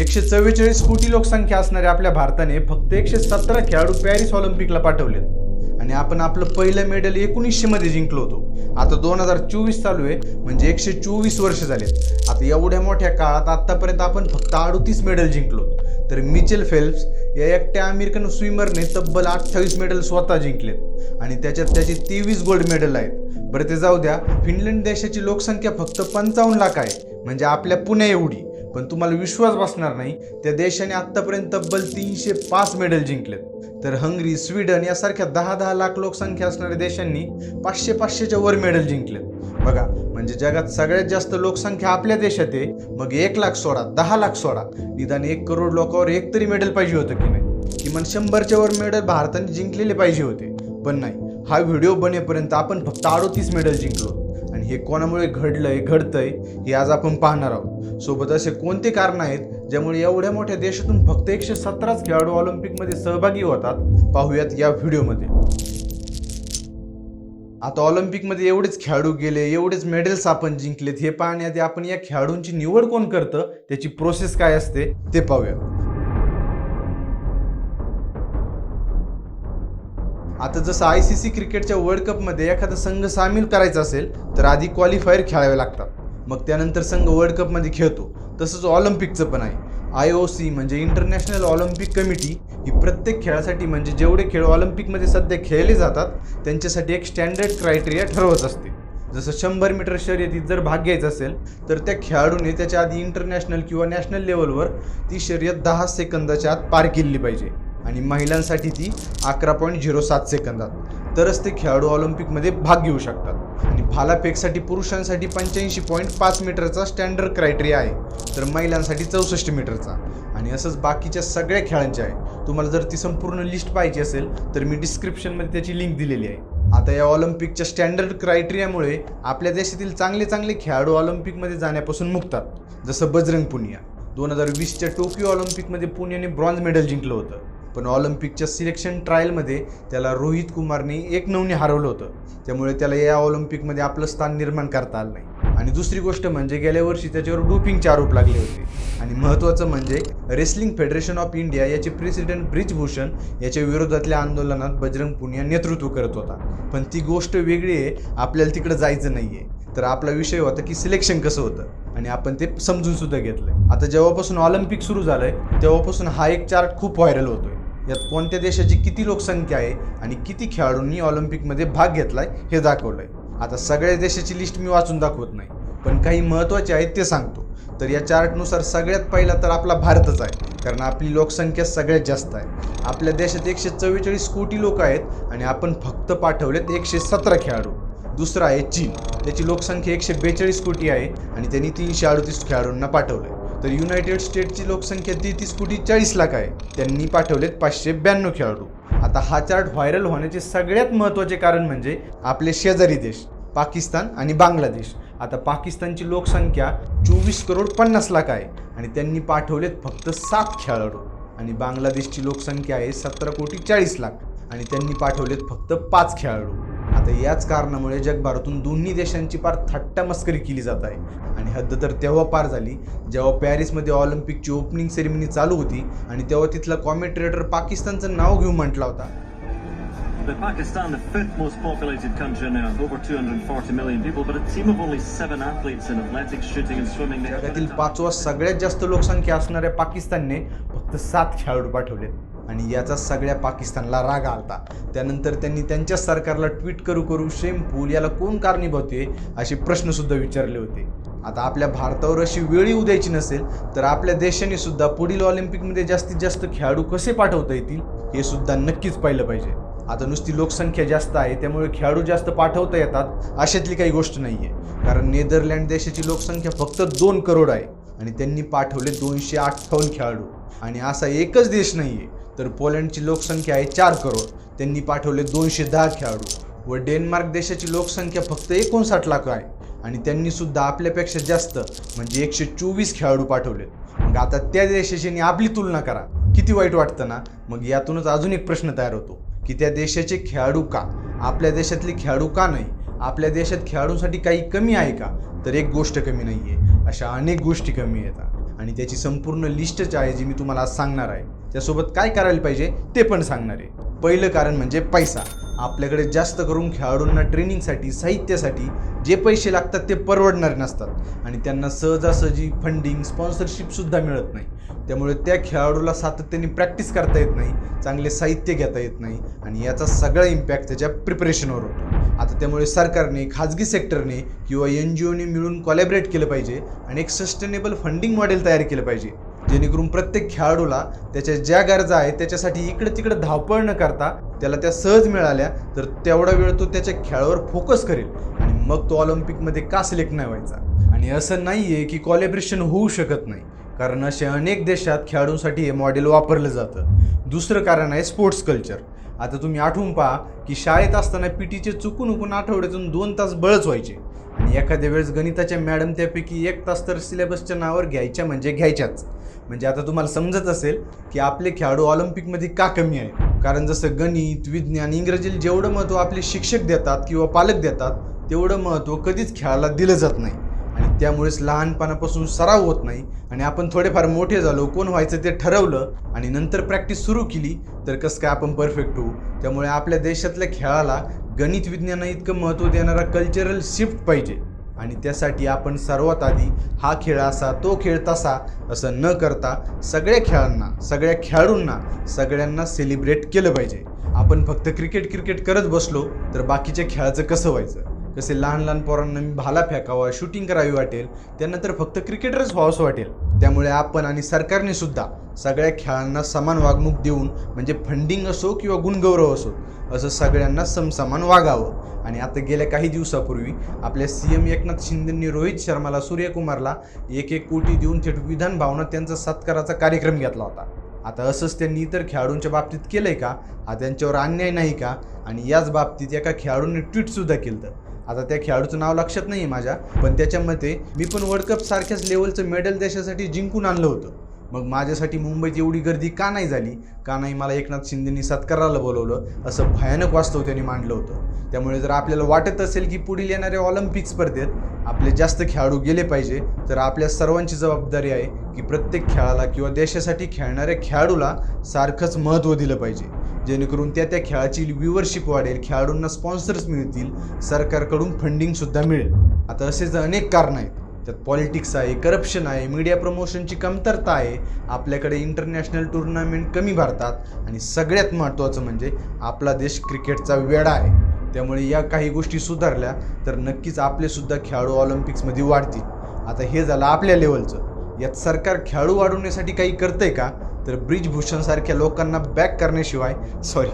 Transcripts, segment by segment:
एकशे चव्वेचाळीस कोटी लोकसंख्या असणाऱ्या आपल्या भारताने फक्त एकशे सतरा खेळाडू पॅरिस ऑलिम्पिकला पाठवलेत. आणि आपण आपलं पहिलं मेडल एकोणीसशे मध्ये जिंकलो होतो. आता दोन हजार चोवीस चालू आहे म्हणजे एकशे चोवीस वर्ष झालेत. आता एवढ्या मोठ्या काळात आतापर्यंत आपण फक्त अडतीस मेडल जिंकलो. तर मिचेल फेल्प्स या एकट्या अमेरिकन स्विमरने तब्बल अठ्ठावीस मेडल स्वतः जिंकलेत. आणि त्याच्यात त्याचे तेवीस गोल्ड मेडल आहेत. बरं ते जाऊ द्या. फिनलंड देशाची लोकसंख्या फक्त पंचावन्न लाख आहे. म्हणजे आपल्या पुण्या एवढी. पण तुम्हाला विश्वास बसणार नाही त्या देशाने आत्तापर्यंत तब्बल तीनशे पाच मेडल जिंकलेत. तर हंगरी स्वीडन यासारख्या दहा दहा लाख लोकसंख्या असणाऱ्या देशांनी पाचशे पाचशेच्या वर मेडल जिंकलेत. बघा म्हणजे जगात सगळ्यात जास्त लोकसंख्या आपल्या देशात आहे मग एक लाख सोळा दहा लाख सोळा निदान एक करोड लोकांवर एक तरी मेडल पाहिजे होतं की नाही? किमान शंभरच्या वर मेडल भारताने जिंकलेले पाहिजे होते. पण नाही हा व्हिडिओ बनेपर्यंत आपण फक्त अडोतीस मेडल जिंकलो. हे कोणामुळे घडलंय घडतंय हे आज आपण पाहणार आहोत. सोबत असे कोणते कारण आहेत ज्यामुळे एवढ्या मोठ्या देशातून फक्त एकशे सतराच खेळाडू ऑलिम्पिकमध्ये सहभागी होतात पाहूयात या व्हिडिओमध्ये. आता ऑलिम्पिकमध्ये एवढेच खेळाडू गेले एवढेच मेडल्स आपण जिंकलेत हे पाहण्याआधी आपण या खेळाडूंची निवड कोण करतं त्याची प्रोसेस काय असते ते पाहूया. आता जसं आय सी सी क्रिकेटच्या वर्ल्ड कपमध्ये एखादा संघ सामील करायचा असेल तर आधी क्वालिफायर खेळावे लागतात. मग त्यानंतर संघ वर्ल्ड कपमध्ये खेळतो. तसंच ऑलिम्पिकचं पण आहे. आय ओ सी म्हणजे इंटरनॅशनल ऑलिम्पिक कमिटी ही प्रत्येक खेळासाठी म्हणजे जेवढे खेळ ऑलिम्पिकमध्ये सध्या खेळले जातात त्यांच्यासाठी एक स्टँडर्ड क्रायटेरिया ठरवत असते. जसं शंभर मीटर शर्यतीत जर भाग घ्यायचा असेल तर त्या खेळाडूने त्याच्या आधी इंटरनॅशनल किंवा नॅशनल लेवलवर ती शर्यत दहा सेकंदाच्या आत पार केली पाहिजे. आणि महिलांसाठी ती अकरा पॉईंट झिरो सात सेकंदात. तरच ते खेळाडू ऑलिम्पिकमध्ये भाग घेऊ शकतात. आणि भालाफेकसाठी पुरुषांसाठी पंच्याऐंशी पॉईंट पाच मीटरचा स्टँडर्ड क्रायटेरिया आहे. तर महिलांसाठी चौसष्ट मीटरचा. आणि असंच बाकीच्या सगळ्या खेळांचे आहे. तुम्हाला जर ती संपूर्ण लिस्ट पाहिजे असेल तर मी डिस्क्रिप्शनमध्ये त्याची लिंक दिलेली आहे. आता या ऑलिम्पिकच्या स्टँडर्ड क्रायटेरियामुळे आपल्या देशातील चांगले चांगले खेळाडू ऑलिम्पिकमध्ये जाण्यापासून मुक्तात. जसं बजरंग पुनिया. दोन हजार वीसच्या टोकियो ऑलिम्पिकमध्ये पुण्याने ब्रॉन्झ मेडल जिंकलं होतं. पण ऑलिम्पिकच्या सिलेक्शन ट्रायलमध्ये त्याला रोहित कुमारने एक नऊने हरवलं होतं. त्यामुळे त्याला या ऑलिम्पिकमध्ये आपलं स्थान निर्माण करता आलं नाही. आणि दुसरी गोष्ट म्हणजे गेल्या वर्षी त्याच्यावर डोपिंगचे आरोप लागले होते. आणि महत्त्वाचं म्हणजे रेसलिंग फेडरेशन ऑफ इंडिया याचे प्रेसिडेंट ब्रिजभूषण याच्या विरोधातल्या आंदोलनात बजरंग पुनिया नेतृत्व करत होता. पण ती गोष्ट वेगळी आहे आपल्याला तिकडं जायचं नाही आहे तर आपला विषय होता की सिलेक्शन कसं होतं. आणि आपण ते समजून सुद्धा घेतलंय. आता जेव्हापासून ऑलिम्पिक सुरू झालंय तेव्हापासून हा एक चार्ट खूप व्हायरल होतोय. यात कोणत्या देशाची किती लोकसंख्या आहे आणि किती खेळाडूंनी ऑलिम्पिकमध्ये भाग घेतलाय हे दाखवलंय. आता सगळ्या देशाची लिस्ट मी वाचून दाखवत नाही पण काही महत्त्वाचे आहेत ते सांगतो. तर या चार्टनुसार सगळ्यात पहिला तर आपला भारतच आहे कारण आपली लोकसंख्या सगळ्यात जास्त आहे. आपल्या देशात एकशे चव्वेचाळीस कोटी लोक आहेत आणि आपण फक्त पाठवलेत एकशे सतरा खेळाडू. दुसरा आहे चीन त्याची लोकसंख्या एकशे बेचाळीस कोटी आहे आणि त्यांनी तीनशे अडतीस खेळाडूंना पाठवलंय. तर युनायटेड स्टेटची लोकसंख्या तेहतीस कोटी चाळीस लाख आहे. त्यांनी पाठवलेत पाचशे ब्याण्णव खेळाडू. आता हा चार्ट व्हायरल होण्याचे सगळ्यात महत्त्वाचे कारण म्हणजे आपले शेजारी देश पाकिस्तान आणि बांगलादेश. आता पाकिस्तानची लोकसंख्या चोवीस करोड पन्नास लाख आहे आणि त्यांनी पाठवलेत फक्त सात खेळाडू. आणि बांगलादेशची लोकसंख्या आहे सतरा कोटी चाळीस लाख आणि त्यांनी पाठवलेत फक्त पाच खेळाडू. आता याच कारणामुळे जगभरातून दोन्ही देशांची फार थट्टा मस्करी केली जात आहे. आणि हद्द तर तेव्हा पार झाली जेव्हा पॅरिसमध्ये ऑलिम्पिकची ओपनिंग सेरेमनी चालू होती आणि तेव्हा तिथला कॉमेंट्रेटर पाकिस्तानचं नाव घेऊन म्हटला होता But Pakistan, the fifth most populated country now, over 240 million people, but a team of only seven athletes in athletics, shooting and swimming. जगातील पाचवा सगळ्यात जास्त लोकसंख्या असणाऱ्या पाकिस्तानने फक्त सात खेळाडू पाठवलेत आणि याचा सगळ्या पाकिस्तानला राग आलता. त्यानंतर त्यांनी त्यांच्या सरकारला ट्विट करू करू शेमपूल याला कोण कारणीभूत आहे असे प्रश्नसुद्धा विचारले होते. आता आपल्या भारतावर अशी वेळ येऊ द्यायची नसेल तर आपल्या देशाने सुद्धा पुढील ऑलिम्पिकमध्ये जास्तीत जास्त खेळाडू कसे पाठवता येतील हे सुद्धा नक्कीच पाहिलं पाहिजे. आता नुसती लोकसंख्या जास्त आहे त्यामुळे खेळाडू जास्त पाठवता येतात अशातली काही गोष्ट नाही आहे कारण नेदरलँड देशाची लोकसंख्या फक्त दोन करोड आहे आणि त्यांनी पाठवले दोनशे अठ्ठावन्न खेळाडू. आणि असा एकच देश नाही आहे तर पोलंडची लोकसंख्या आहे चार करोड. त्यांनी पाठवले दोनशे दहा खेळाडू. व डेन्मार्क देशाची लोकसंख्या फक्त एकोणसाठ लाख आहे. आणि त्यांनी सुद्धा आपल्यापेक्षा जास्त म्हणजे एकशे चोवीस खेळाडू पाठवलेत मग आता त्या देशाची आपली तुलना करा. किती वाईट वाटतं ना? मग यातूनच अजून एक प्रश्न तयार होतो. की त्या देशाचे खेळाडू का? आपल्या देशातले खेळाडू का नाही? आपल्या देशात खेळाडूंसाठी काही कमी आहे का? तर एक गोष्ट कमी नाही आहे अशा अनेक गोष्टी कमी येतात. आणि त्याची संपूर्ण लिस्टच आहे जी मी तुम्हाला आज सांगणार आहे. त्यासोबत काय करायला पाहिजे ते पण सांगणार आहे. पहिलं कारण म्हणजे पैसा. आपल्याकडे जास्त करून खेळाडूंना ट्रेनिंगसाठी साहित्यासाठी जे पैसे लागतात ते परवडणारे नसतात. आणि त्यांना सहजासहजी फंडिंग स्पॉन्सरशिपसुद्धा मिळत नाही. त्यामुळे त्या खेळाडूला सातत्याने प्रॅक्टिस करता येत नाही चांगले साहित्य घेता येत नाही आणि याचा सगळा इम्पॅक्ट त्याच्या प्रिपरेशनवर होतो. आता त्यामुळे सरकारने खाजगी सेक्टरने किंवा एन जी ओने मिळून कॉलॅबरेट केलं पाहिजे आणि एक सस्टेनेबल फंडिंग मॉडेल तयार केलं पाहिजे. जेणेकरून प्रत्येक खेळाडूला त्याच्या ज्या गरजा आहेत त्याच्यासाठी इकडं तिकडं धावपळ न करता त्याला त्या सहज मिळाल्या तर तेवढा वेळ तो त्याच्या खेळावर फोकस करेल. आणि मग तो ऑलिम्पिकमध्ये का सिलेक्ट नाही व्हायचा? आणि असं नाही आहे की कॉलिब्रेशन होऊ शकत नाही. कारण असे अनेक देशात खेळाडूंसाठी हे मॉडेल वापरलं जातं. दुसरं कारण आहे स्पोर्ट्स कल्चर आता तुम्ही आठवून पहा की शाळेत असताना पी टीचे चुकून उकून आठवड्यातून दोन तास बळच व्हायचे. आणि एखाद्या वेळेस गणिताच्या मॅडम त्यापैकी एक तास तर सिलेबसच्या नावावर घ्यायच्या म्हणजे घ्यायच्याच. म्हणजे आता तुम्हाला समजत असेल की आपले खेळाडू ऑलिम्पिकमध्ये का कमी आहेत? कारण जसं गणित विज्ञान इंग्रजीला जेवढं महत्त्व आपले शिक्षक देतात किंवा पालक देतात तेवढं महत्त्व कधीच खेळाला दिलं जात नाही. आणि त्यामुळेच लहानपणापासून सराव होत नाही. आणि आपण थोडेफार मोठे झालो कोण व्हायचं ते ठरवलं आणि नंतर प्रॅक्टिस सुरू केली तर कसं काय आपण परफेक्ट होऊ? त्यामुळे आपल्या देशातल्या खेळाला गणित विज्ञाना इतकं महत्त्व देणारा कल्चरल शिफ्ट पाहिजे. आणि त्यासाठी आपण सर्वात आधी हा खेळ असा तो खेळ तसा असं न करता सगळ्या खेळांना सगळ्या खेळाडूंना सगळ्यांना सेलिब्रेट केलं पाहिजे. आपण फक्त क्रिकेट क्रिकेट करत बसलो तर बाकीच्या खेळाचं कसं व्हायचं? जसे लहान लहान पोरांना मी भाला फेकावा शूटिंग करावी वाटेल त्यांना तर फक्त क्रिकेटरच व्हावंसं वाटेल. त्यामुळे आपण आणि सरकारने सुद्धा सगळ्या खेळांना समान वागणूक देऊन म्हणजे फंडिंग असो किंवा गुणगौरव असो असं सगळ्यांना समसमान वागावं. आणि आता गेल्या काही दिवसापूर्वी आपल्या सी एम एकनाथ शिंदेंनी रोहित शर्माला सूर्यकुमारला एक एक कोटी देऊन थेट विधान भावना त्यांचा सत्काराचा कार्यक्रम घेतला होता. आता असंच त्यांनी इतर खेळाडूंच्या बाबतीत केलंय का? हा त्यांच्यावर अन्याय नाही का? आणि याच बाबतीत एका खेळाडूंनी ट्विटसुद्धा केलं आता त्या खेळाडूचं नाव लक्षात नाही आहे माझ्या पण त्याच्यामध्ये मी पण वर्ल्ड कप सारख्याच लेवलचं मेडल देशासाठी जिंकून आणलं होतं. मग माझ्यासाठी मुंबईत एवढी गर्दी का नाही झाली? का नाही मला एकनाथ शिंदेनी सत्काराला बोलवलं? असं भयानक वास्तव त्यांनी मांडलं होतं. त्यामुळे जर आपल्याला वाटत असेल की पुढील येणाऱ्या ऑलिम्पिक स्पर्धेत आपले जास्त खेळाडू गेले पाहिजे तर आपल्या सर्वांची जबाबदारी आहे की प्रत्येक खेळाला किंवा देशासाठी खेळणाऱ्या खेळाडूला सारखंच महत्त्व दिलं पाहिजे. जेणेकरून त्या त्या खेळाची व्ह्युअरशिप वाढेल खेळाडूंना स्पॉन्सर्स मिळतील सरकारकडून फंडिंगसुद्धा मिळेल. आता असेच अनेक कारणं आहेत. त्यात पॉलिटिक्स आहे करप्शन आहे मीडिया प्रमोशनची कमतरता आहे. आपल्याकडे इंटरनॅशनल टुर्नामेंट कमी भरतात आणि सगळ्यात महत्त्वाचं म्हणजे आपला देश क्रिकेटचा वेडा आहे. त्यामुळे या काही गोष्टी सुधारल्या तर नक्कीच आपलेसुद्धा खेळाडू ऑलिम्पिक्समध्ये वाढतील. आता हे झालं आपल्या लेवलचं यात सरकार खेळाडू वाढवण्यासाठी काही करतंय का? तर ब्रिजभूषणसारख्या लोकांना बॅक करण्याशिवाय सॉरी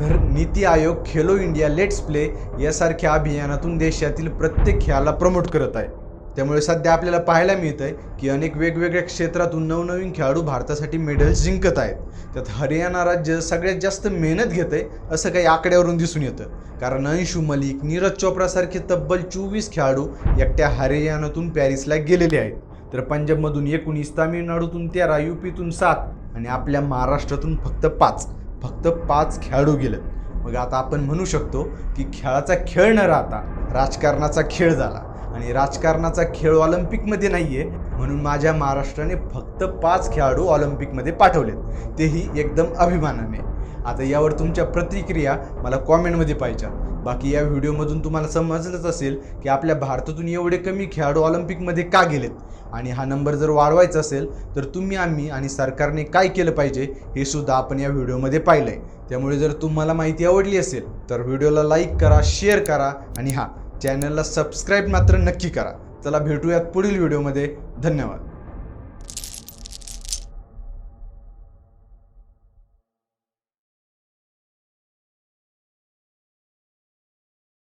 तर NITI Aayog Khelo India let's play यासारख्या अभियानातून देशातील प्रत्येक खेळाला प्रमोट करत आहे. त्यामुळे सध्या आपल्याला पाहायला मिळतं आहे की अनेक वेगवेगळ्या क्षेत्रातून नवनवीन खेळाडू भारतासाठी मेडल्स जिंकत आहेत. त्यात हरियाणा राज्य सगळ्यात जास्त मेहनत घेत आहे असं काही आकड्यावरून दिसून येतं. कारण अंशू मलिक नीरज चोप्रासारखे तब्बल चोवीस खेळाडू एकट्या हरियाणातून पॅरिसला गेलेले आहेत. तर पंजाबमधून एकोणीस तामिळनाडूतून तेरा युपीतून सात आणि आपल्या महाराष्ट्रातून फक्त पाच फक्त पाच खेळाडू गेलं मग आता आपण म्हणू शकतो की खेळाचा खेळ न राहता राजकारणाचा खेळ झाला. आणि राजकारणाचा खेळ ऑलिम्पिकमध्ये नाही आहे म्हणून माझ्या महाराष्ट्राने फक्त पाच खेळाडू ऑलिम्पिकमध्ये पाठवलेत. तेही एकदम अभिमानाने. आता यावर तुमच्या प्रतिक्रिया मला कॉमेंटमध्ये पाहिजे बाकी या व्हिडिओमधून तुम्हाला समजलंच असेल की आपल्या भारतातून एवढे कमी खेळाडू ऑलिम्पिकमध्ये का गेलेत? आणि हा नंबर जर वाढवायचा असेल तर तुम्ही आम्ही आणि सरकारने काय केलं पाहिजे हे सुद्धा आपण या व्हिडिओमध्ये पाहिलं आहे त्यामुळे जर तुम्हाला माहिती आवडली असेल तर व्हिडिओला लाईक करा शेअर करा आणि हां चॅनलला सबस्क्राईब मात्र नक्की करा. चला भेटूयात पुढील व्हिडिओमध्ये. धन्यवाद.